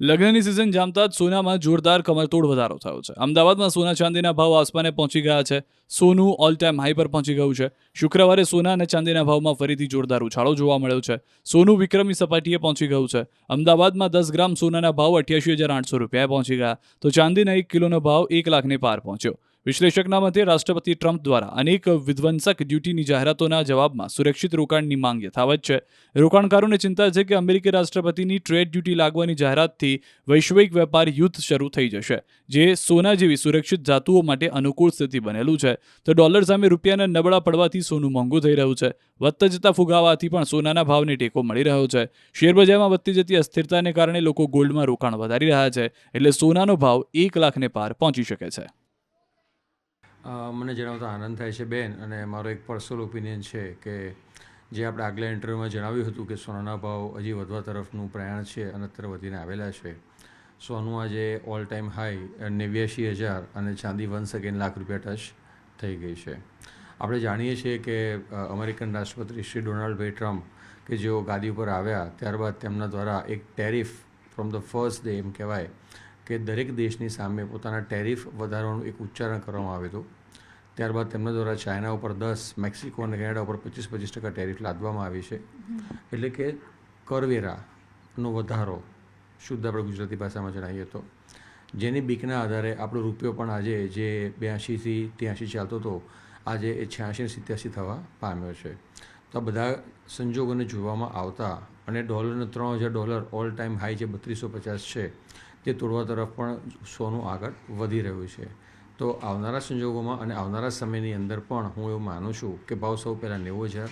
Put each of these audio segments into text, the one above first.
લગ્નની સિઝન જામતા જ સોનામાં જોરદાર કમરતોડ વધારો થયો છે. અમદાવાદમાં સોના ચાંદીના ભાવ આસમાને પહોંચી ગયા છે. સોનું ઓલ ટાઈમ હાઈ પર પહોંચી ગયું છે. શુક્રવારે સોના અને ચાંદીના ભાવમાં ફરીથી જોરદાર ઉછાળો જોવા મળ્યો છે. સોનું વિક્રમી સપાટીએ પહોંચી ગયું છે. અમદાવાદમાં દસ ગ્રામ સોનાના ભાવ અઠ્યાસી હજાર આઠસો રૂપિયાએ પહોંચી ગયા. તો ચાંદીના એક કિલોનો ભાવ એક લાખને પાર પહોંચ્યો. વિશ્લેષકના મતે રાષ્ટ્રપતિ ટ્રમ્પ દ્વારા અનેક વિધ્વંસક ડ્યુટીની જાહેરાતોના જવાબમાં સુરક્ષિત રોકાણની માંગ યથાવત છે. રોકાણકારોને ચિંતા છે કે અમેરિકી રાષ્ટ્રપતિની ટ્રેડ ડ્યુટી લાગવાની જાહેરાતથી વૈશ્વિક વેપાર યુદ્ધ શરૂ થઈ જશે, જે સોના જેવી સુરક્ષિત ધાતુઓ માટે અનુકૂળ સ્થિતિ બનેલું છે. તો ડોલર સામે રૂપિયાના નબળા પડવાથી સોનું મોંઘું થઈ રહ્યું છે. વધતા જતા ફુગાવાથી પણ સોનાના ભાવને ટેકો મળી રહ્યો છે. શેરબજારમાં વધતી જતી અસ્થિરતાને કારણે લોકો ગોલ્ડમાં રોકાણ વધારી રહ્યા છે, એટલે સોનાનો ભાવ એક લાખને પાર પહોંચી શકે છે. મને જણાવતા આનંદ થાય છે બેન અને મારો એક પર્સનલ ઓપિનિયન છે કે જે આપણે આગલા ઇન્ટરવ્યુમાં જણાવ્યું હતું કે સોનાના ભાવ હજી વધવા તરફનું પ્રયાણ છે અને અત્યારે વધીને આવેલા છે. સોનું આજે ઓલ ટાઈમ હાઈ નેવ્યાશી હજાર અને ચાંદી વન સેકન્ડ લાખ રૂપિયા ટચ થઈ ગઈ છે. આપણે જાણીએ છીએ કે અમેરિકન રાષ્ટ્રપતિ શ્રી ડોનાલ્ડભાઈ ટ્રમ્પ કે જેઓ ગાદી ઉપર આવ્યા ત્યારબાદ તેમના દ્વારા એક tariff from the first day એમ કહેવાય કે દરેક દેશની સામે પોતાના ટેરિફ વધારવાનું એક ઉચ્ચારણ કરવામાં આવ્યું હતું. ત્યારબાદ તેમના દ્વારા ચાઇના ઉપર દસ, મેક્સિકો અને કેનેડા ઉપર પચીસ પચીસ ટકા ટેરિફ લાદવામાં આવી છે. એટલે કે કરવેરાનો વધારો શુદ્ધ આપણે ગુજરાતી ભાષામાં જણાવીએ તો. જેની બીકના આધારે આપણો રૂપિયો પણ આજે જે બ્યાસીથી ત્યાંસી ચાલતો હતો, આજે એ છ્યાસી સિત્યાસી થવા પામ્યો છે. તો આ બધા સંજોગોને જોવામાં આવતા અને ડોલરનો ત્રણ હજાર ડોલર ઓલ ટાઈમ હાઈ જે બત્રીસો પચાસ છે તે તોડવા તરફ પણ સોનું આગળ વધી રહ્યું છે. તો આવનારા સંજોગોમાં અને આવનારા સમયની અંદર પણ હું એવું માનું છું કે ભાવ સૌ પહેલાં નેવું હજાર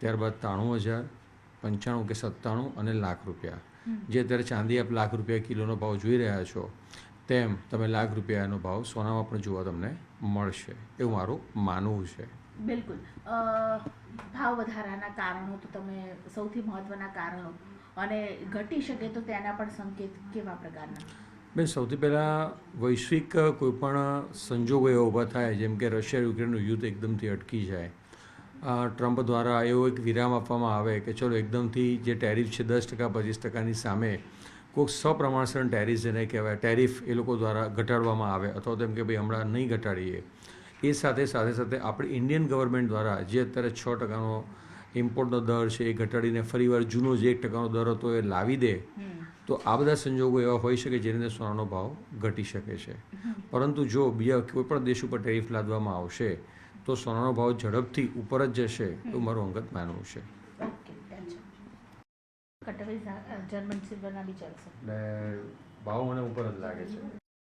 ત્યારબાદ ત્રાણું હજાર પંચાણું કે સત્તાણું અને લાખ રૂપિયા. જે અત્યારે ચાંદી આપ લાખ રૂપિયા કિલોનો ભાવ જોઈ રહ્યા છો તેમ તમે લાખ રૂપિયાનો ભાવ સોનામાં પણ જોવા તમને મળશે. એવું મારું માનવું છે. બિલકુલ. ભાવ વધારાના કારણો તો તમે સૌથી મહત્વના કારણો. અને ઘટી શકે તો તેના પણ સંકેત કેવા પ્રકારના? બેન, સૌથી પહેલાં વૈશ્વિક કોઈપણ સંજોગો એવા ઊભા થાય, જેમ કે રશિયા યુક્રેનનું યુદ્ધ એકદમથી અટકી જાય. ટ્રમ્પ દ્વારા એવો એક વિરામ આપવામાં આવે કે ચલો એકદમથી જે ટેરિફ છે દસ ટકા, પચીસ ટકાની સામે, કોઈક સપ્રમાણસર ટેરિફ જેને કહેવાય, ટેરિફ એ લોકો દ્વારા ઘટાડવામાં આવે. અથવા તો એમ કે ભાઈ હમણાં નહીં ઘટાડીએ. એ સાથે સાથે સાથે આપણી ઇન્ડિયન ગવર્મેન્ટ દ્વારા જે અત્યારે છ ટકાનો ઇમ્પોર્ટનો દર છે એ ઘટાડીને ફરીવાર જૂનો જે એક ટકાનો દર હતો એ લાવી દે તો આ બધા સંજોગો એવા હોઈ શકે જેની અંદર સોનાનો ભાવ ઘટી શકે છે. પરંતુ જો બીજા કોઈપણ દેશ ઉપર ટેરિફ લાદવામાં આવશે તો સોનાનો ભાવ ઝડપથી ઉપર જ જશે એવું મારું અંગત માનવું છે. જર્મન સિલ્વરના બી ચાલશે. ભાવ મને ઉપર જ લાગે છે.